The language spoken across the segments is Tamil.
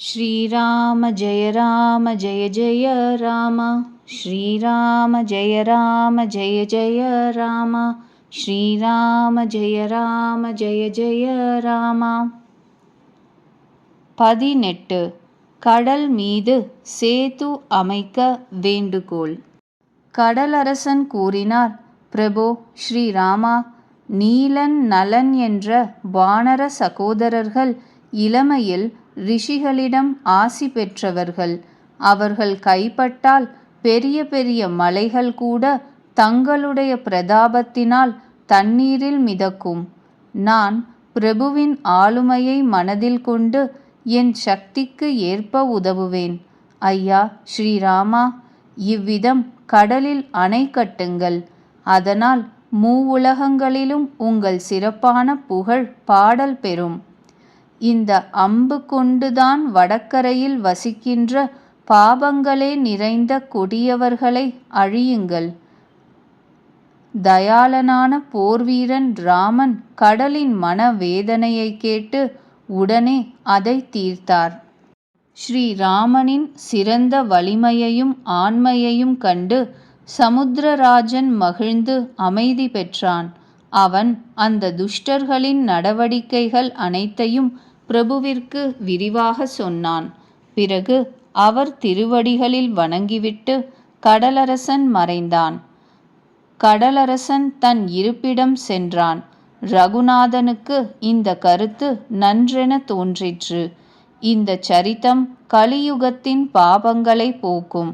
श्रीराम जय राम जय जय राम श्रीराम जय राम जय जय राम श्रीराम जय राम जय जय राम பதினெட்டு கடல் மீது சேது அமைக்க வேண்டுகோள் கடலரசன் கூறினார் பிரபோ ஸ்ரீராமா நீலன் நலன் என்ற வானர சகோதரர்கள் இளமையில் ரிஷிகளிடம் ஆசி பெற்றவர்கள். அவர்கள் கைப்பட்டால் பெரிய பெரிய மலைகள் கூட தங்களுடைய பிரதாபத்தினால் தண்ணீரில் மிதக்கும். நான் பிரபுவின் ஆளுமையை மனதில் கொண்டு என் சக்திக்கு ஏற்ப உதவுவேன். ஐயா ஸ்ரீராமா இவ்விதம் கடலில் அணை கட்டுங்கள். அதனால் மூவுலகங்களிலும் உங்கள் சிறப்பான புகழ் பாடல் பெறும். இந்த அம்பு கொண்டுதான் வடக்கரையில் வசிக்கின்ற பாபங்களே நிறைந்த கொடியவர்களை அழியுங்கள். தயாளனான போர்வீரன் ராமன் கடலின் மன வேதனையை கேட்டு உடனே அதை தீர்த்தார். ஸ்ரீராமனின் சிறந்த வலிமையையும் ஆண்மையையும் கண்டு சமுத்திரராஜன் மகிழ்ந்து அமைதி பெற்றான். அவன் அந்த துஷ்டர்களின் நடவடிக்கைகள் அனைத்தையும் பிரபுவிற்கு விரிவாக சொன்னான். பிறகு அவர் திருவடிகளில் வணங்கிவிட்டு கடலரசன் மறைந்தான். கடலரசன் தன் இருப்பிடம் சென்றான். ரகுநாதனுக்கு இந்த கருத்து நன்றென தோன்றிற்று. இந்த சரித்தம் கலியுகத்தின் பாபங்களை போக்கும்.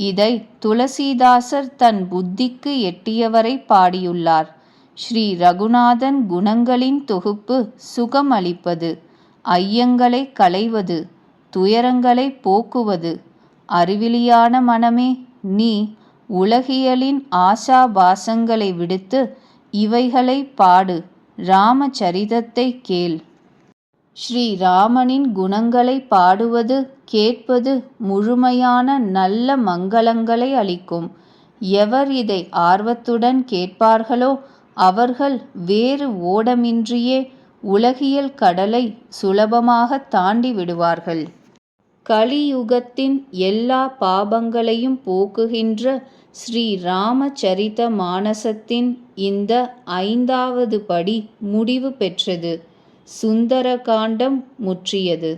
இதை துளசிதாசர் தன் புத்திக்கு எட்டியவரை பாடியுள்ளார். ஸ்ரீ ரகுநாதன் குணங்களின் தொகுப்பு சுகம் அளிப்பது ஐயங்களை களைவது துயரங்களை போக்குவது. அறிவிலியான மனமே நீ உலகியலின் ஆசாபாசங்களை விடுத்து இவைகளை பாடு ராமச்சரிதத்தை கேள். ஸ்ரீராமனின் குணங்களை பாடுவது கேட்பது முழுமையான நல்ல மங்களங்களை அளிக்கும். எவர் இதை ஆர்வத்துடன் கேட்பார்களோ அவர்கள் வேறு ஓடமின்றியே உலகியல் கடலை சுலபமாக தாண்டி விடுவார்கள். கலியுகத்தின் எல்லா பாபங்களையும் போக்குகின்ற ஸ்ரீ ராமச்சரித மானசத்தின் இந்த ஐந்தாவது படி முடிவு பெற்றது. சுந்தர காண்டம் முற்றியது.